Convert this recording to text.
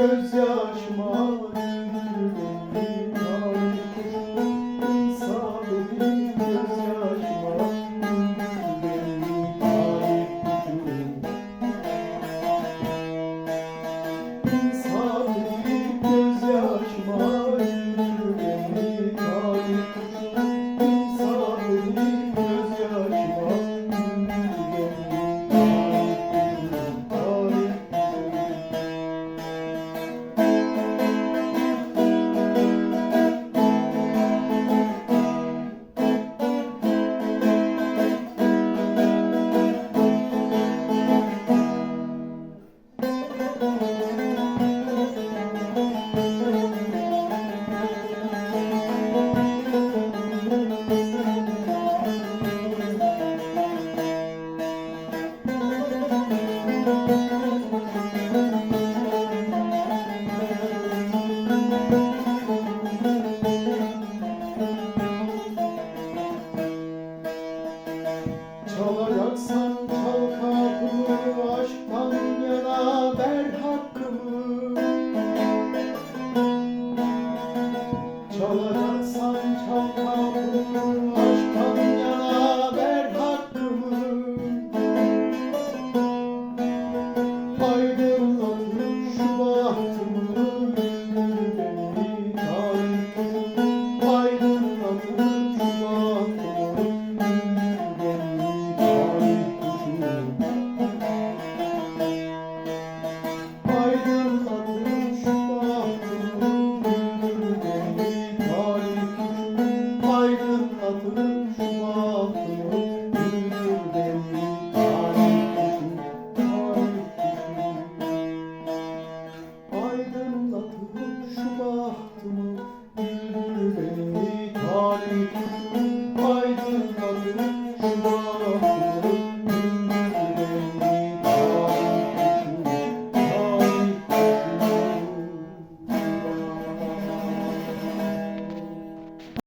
Gözler çal kapımı aşktan yana ver hakkımı Çalacaksan